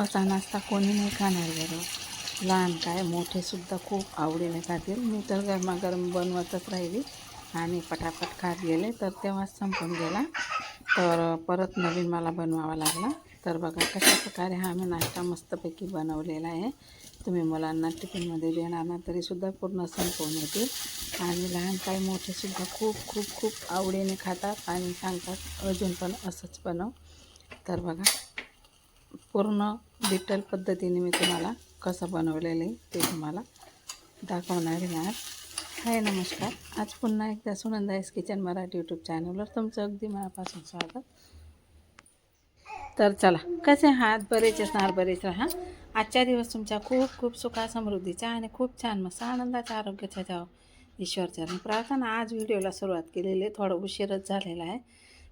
असा नाश्ता कोणी नाही खाणार बरं लहान काय मोठेसुद्धा खूप आवडीने खातील. मी तर गरमागरम बनवतच राहिली आणि पटापट खात गेले. तर तेव्हाच संपून गेला. तर परत नवीन मला बनवावा लागला. तर बघा कशा प्रकारे हा मी नाश्ता मस्तपैकी बनवलेला आहे. तुम्ही मुलांना टिफिनमध्ये देणार ना तरीसुद्धा पूर्ण संपवून येतील. आणि लहान काय मोठेसुद्धा खूप खूप खूप आवडीने खातात आणि सांगतात अजून पण असंच बनव. तर बघा. पूर्ण डिटेल पद्धतीने मी तुम्हाला कसं बनवलेलं आहे ते तुम्हाला दाखवणार आहे. हाय नमस्कार. आज पुन्हा एकदा सुनंदाईस किचन मराठी यूट्यूब चॅनलवर तुमचं अगदी मनापासून स्वागत. तर चला कसे हात बरेच असणार बरेच राहा. आजच्या दिवस तुमच्या खूप खूप सुखा समृद्धीचा आणि खूप छान मस्त आनंदाच्या आरोग्याच्या जावं. ईश्वरचरण प्रार्थना आज व्हिडिओला सुरुवात केलेली आहे. थोडं उशीरच झालेला आहे.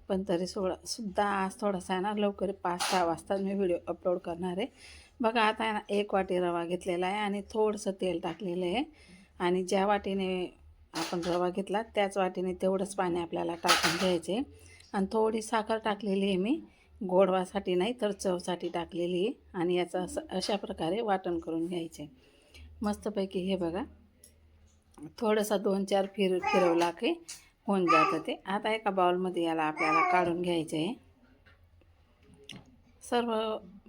पण तरी सोळा सुद्धा आज थोडासा आहे ना लवकर पाच सहा वाजता मी व्हिडिओ अपलोड करणार आहे. बघा आता आहे ना एक वाटी रवा घेतलेला आहे आणि थोडंसं तेल टाकलेलं आहे. आणि ज्या वाटीने आपण रवा घेतला त्याच वाटीने तेवढंच पाणी आपल्याला टाकून घ्यायचे आणि थोडी साखर टाकलेली आहे मी गोडवासाठी नाही तर चवसाठी टाकलेली आहे. आणि याचं असं अशा प्रकारे वाटण करून घ्यायचे मस्तपैकी हे बघा थोडंसं दोन चार फिर फिरवला की होऊन जातं ते. आता एका बाउलमध्ये याला आपल्याला काढून घ्यायचं आहे सर्व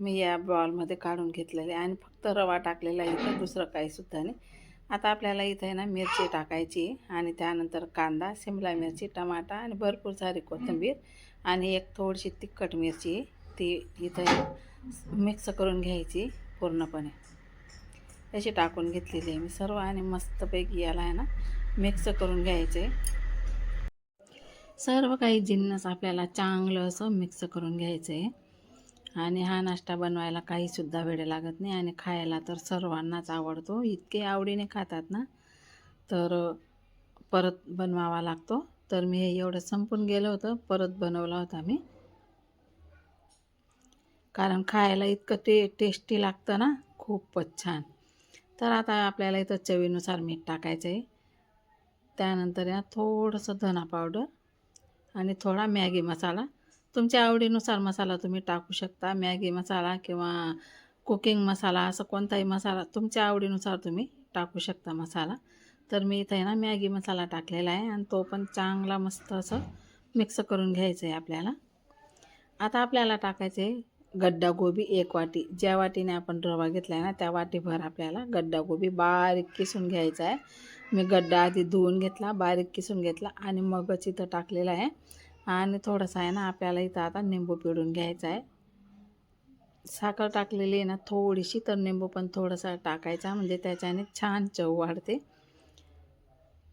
मी या बॉलमध्ये काढून घेतलेले आणि फक्त रवा टाकलेला आहे इथं दुसरं काहीसुद्धा नाही. आता आपल्याला इथं आहे ना मिरची टाकायची आणि त्यानंतर कांदा शिमला मिरची टमाटा आणि भरपूर सारी कोथिंबीर आणि एक थोडीशी तिखट मिरची ती इथं मिक्स करून घ्यायची पूर्णपणे. अशी टाकून घेतलेली आहे मी सर्व आणि मस्तपैकी याला आहे ना मिक्स करून घ्यायचे. सर्व काही जिन्नस आपल्याला चांगलं असं मिक्स करून घ्यायचं आहे आणि हा नाश्ता बनवायला काहीसुद्धा वेळ लागत नाही आणि खायला तर सर्वांनाच आवडतो. इतके आवडीने खातात ना. तर परत बनवावा लागतो. तर मी हे एवढं संपून गेलं होतं. परत बनवला होता मी. कारण खायला इतकं ते टेस्टी लागतं ना. खूपच छान. तर आता आपल्याला इथं चवीनुसार मीठ टाकायचं आहे त्यानंतर या थोडंसं धना पावडर आणि थोडा मॅगी मसाला. तुमच्या आवडीनुसार मसाला तुम्ही टाकू शकता. मॅगी मसाला किंवा कुकिंग मसाला असं कोणताही मसाला तुमच्या आवडीनुसार तुम्ही टाकू शकता मसाला. तर मी इथं आहे ना मॅगी मसाला टाकलेला आहे आणि तो पण चांगला मस्त असं मिक्स करून घ्यायचं आहे आपल्याला. आता आपल्याला टाकायचं आहे गड्डा गोबी एक वाटी. ज्या वाटीने आपण रवा घेतला आहे ना त्या वाटीभर आपल्याला गड्डा गोबी बारीक किसून घ्यायचा आहे. मी गड्डा आधी धुवून घेतला बारीक किसून घेतला आणि मगच इथं टाकलेला आहे. आणि थोडंसं आहे ना आपल्याला इथं आता निंबू पिळून घ्यायचा आहे. साखर टाकलेली आहे ना थोडीशी तर निंबू पण थोडंसं टाकायचा म्हणजे त्याच्याने छान चव वाढते.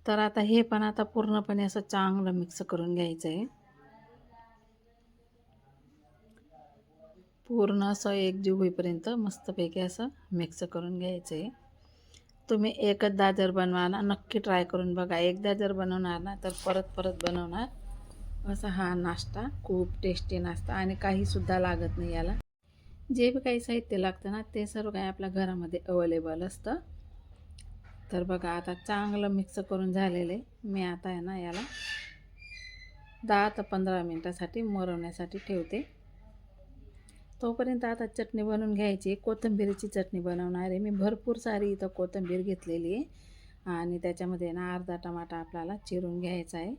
तर आता हे पण आता पूर्णपणे असं चांगलं मिक्स करून घ्यायचं आहे. पूर्ण असं एकजीव होईपर्यंत मस्तपैकी असं मिक्स करून घ्यायचं आहे. तुम्ही एकच जर बनवा ना नक्की ट्राय करून बघा. एकदा जर बनवणार ना तर परत परत बनवणार. असा हा नाश्ता खूप टेस्टी नाश्ता आणि काहीसुद्धा लागत नाही याला. जे बी काही साहित्य लागतं ना ते सर्व काही आपल्या घरामध्ये अवेलेबल असतं. तर बघा आता चांगलं मिक्स करून झालेलं आहे. मी आता आहे ना याला दहा ते पंधरा मिनटासाठी मरवण्यासाठी ठेवते. तोपर्यंत आता चटणी बनवून घ्यायची. कोथिंबीरीची चटणी बनवणार आहे. मी भरपूर सारी इथं कोथिंबीर घेतलेली आहे. आणि त्याच्यामध्ये ना अर्धा टमाटा आपल्याला चिरून घ्यायचा आहे.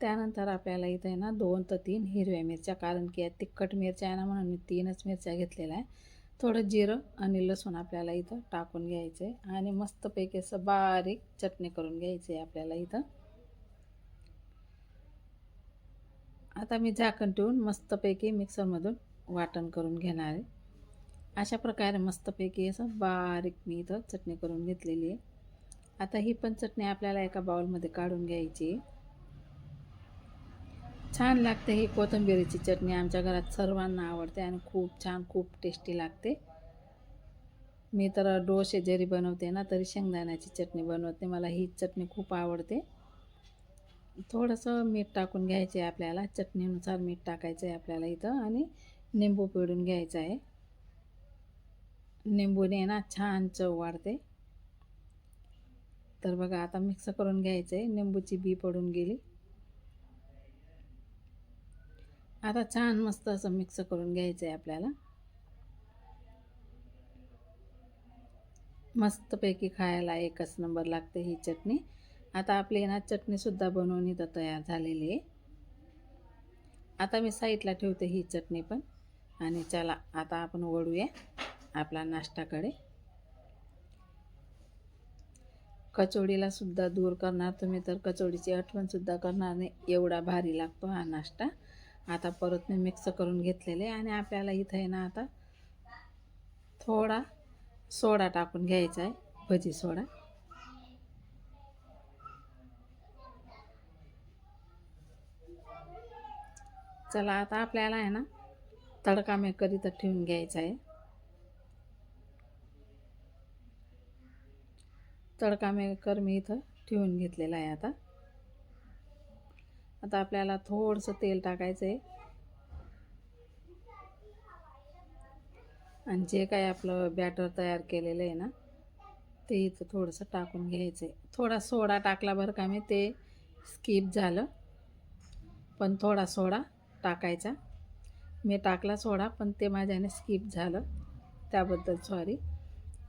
त्यानंतर आपल्याला इथं आहे ना दोन तर तीन हिरव्या मिरच्या कारण की या तिखट मिरच्या आहे ना म्हणून मी तीनच मिरच्या घेतलेल्या आहे. थोडं जिरं आणि लसूण आपल्याला इथं टाकून घ्यायचं आहे. आणि मस्तपैकी असं बारीक चटणी करून घ्यायची आहे आपल्याला इथं. आता मी झाकण ठेवून मस्तपैकी मिक्सरमधून वाटण करून घेणार आहे. अशा प्रकारे मस्तपैकी असं बारीक मी इथं चटणी करून घेतलेली आहे. आता ही पण चटणी आपल्याला एका बाउलमध्ये काढून घ्यायची आहे. छान लागते ही कोथिंबिरीची चटणी. आमच्या घरात सर्वांना आवडते आणि खूप छान खूप टेस्टी लागते. मी तर डोसे जरी बनवते ना तरी शेंगदाण्याची चटणी बनवते. मला ही चटणी खूप आवडते. थोडंसं मीठ टाकून घ्यायचे आहे आपल्याला. चटणीनुसार मीठ टाकायचं आहे आपल्याला इथं. आणि निंबू पिळून घ्यायचं आहे. निंबूने ना छान चव वाढते. तर बघा आता मिक्स करून घ्यायचं आहे. निंबूची बी पडून गेली. आता छान मस्त असं मिक्स करून घ्यायचं आहे आपल्याला. मस्तपैकी खायला एकच नंबर लागते ही चटणी. आता आपली ना चटणीसुद्धा बनवून इथं तयार झालेली आहे. आता मी साईडला ठेवते ही चटणी पण. आणि चला आता आपण वळूया आपला नाश्ताकडे. कचोडीला सुद्धा दूर करणार तुम्ही तर कचोडीची आठवणसुद्धा करणार नाही. एवढा भारी लागतो हा नाश्ता. आता परत मी मिक्स करून घेतलेले आणि आपल्याला इथं आहे ना आता थोडा सोडा टाकून घ्यायचा आहे भजी सोडा. चला आता आपल्याला आहे ना तडका मेकर इथं ठेवून घ्यायचा आहे. तडका मेकर मी इथं ठेवून घेतलेला आहे आता. आता आपल्याला थोडंसं तेल टाकायचं आहे. आणि जे काही आपलं बॅटर तयार केलेलं आहे ना ते इथं थोडंसं टाकून घ्यायचं आहे. थोडा सोडा टाकला बरं का मी ते स्किप झालं. पण थोडा सोडा टाकायचा. मी टाकला सोडा पण ते माझ्याने स्किप झालं. त्याबद्दल सॉरी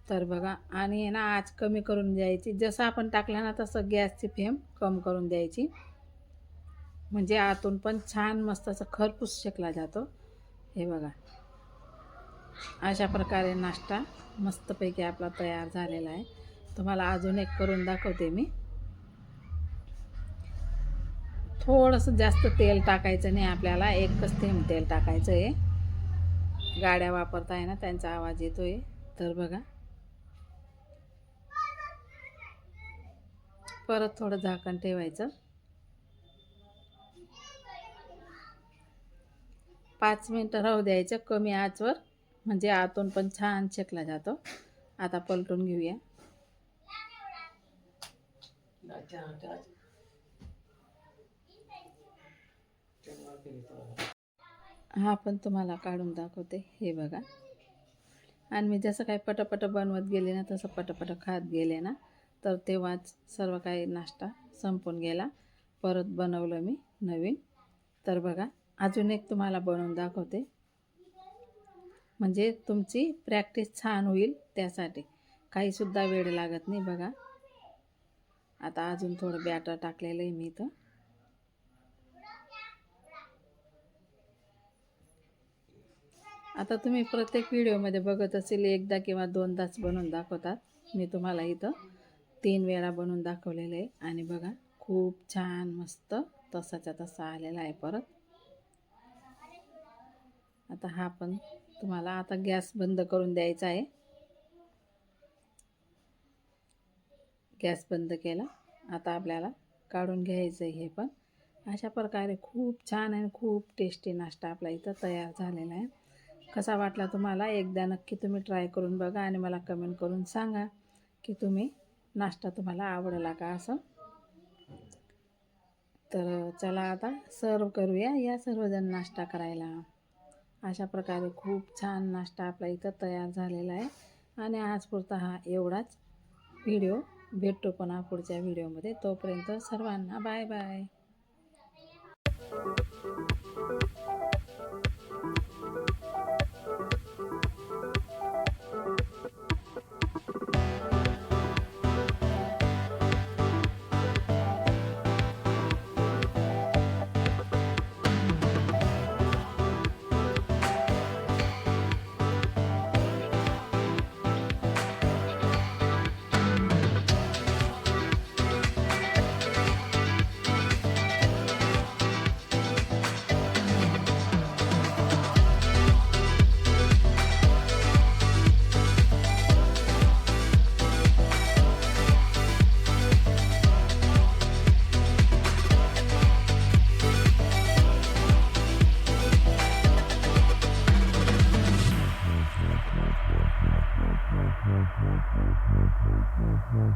तर बघा आणि ना आज कमी करून द्यायची. जसं आपण टाकला ना तसं गॅसची फ्लेम कम करून द्यायची. म्हणजे आतून पण छान मस्त असं खरपूस शेकला जातो. हे बघा. अशा प्रकारे नाश्ता मस्तपैकी आपला तयार झालेला आहे. तुम्हाला अजून एक करून दाखवते मी. थोडंसं जास्त तेल टाकायचं नाही आपल्याला एकच थेंब तेल टाकायचं आहे. गाड्या वापरताय ना त्यांचा आवाज येतो आहे तर बघा. परत थोडं झाकण ठेवायचं. पाच मिनटं राहू द्यायचं कमी आचवर. म्हणजे आतून पण छान शेकला जातो. आता पलटून घेऊया. हा पण तुम्हाला काढून दाखवते. हे बघा. आणि मी जसं काही पटपट बनवत गेले ना तसं पटपट खात गेले ना तर तेव्हाच सर्व काही नाश्ता संपून गेला. परत बनवलं मी नवीन. तर बघा अजून एक तुम्हाला बनवून दाखवते. म्हणजे तुमची प्रॅक्टिस छान होईल त्यासाठी. काहीसुद्धा वेळ लागत नाही बघा. आता अजून थोडं बॅटर टाकलेलं आहे मी इथं. आता तुम्ही प्रत्येक व्हिडिओमध्ये बघत असेल एकदा किंवा दोनदाच बनवून दाखवतात. मी तुम्हाला इथं तीन वेळा बनवून दाखवलेलं आहे. आणि बघा खूप छान मस्त तसाच्या तसा आलेला आहे परत. आता हा पण तुम्हाला आता गॅस बंद करून द्यायचा आहे. गॅस बंद केला. आता आपल्याला काढून घ्यायचं आहे हे पण. अशा प्रकारे खूप छान आणि खूप टेस्टी नाश्ता आपला इथं तयार झालेला आहे. कसा वाटला तुम्हाला? एकदा नक्की तुम्ही ट्राय करून बघा आणि मला कमेंट करून सांगा की तुम्ही नाश्ता तुम्हाला आवडला का असं. तर चला आता सर्व करूया या सर्वजण नाश्ता करायला. अशा प्रकारे खूप छान नाश्ता आपला इथं तयार झालेला आहे. आणि आजपुरता हा एवढाच व्हिडिओ भेटतो पण हा पुढच्या व्हिडिओमध्ये तोपर्यंत सर्वांना बाय बाय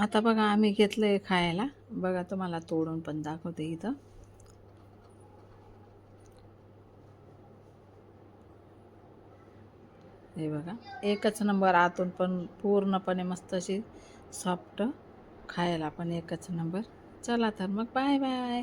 आता बघा आम्ही घेतलं आहे खायला. बघा तुम्हाला तोडून पण दाखवते इथं. हे बघा एकच नंबर आतून पण पूर्णपणे मस्त अशी सॉफ्ट खायला पण एकच नंबर. चला तर मग बाय बाय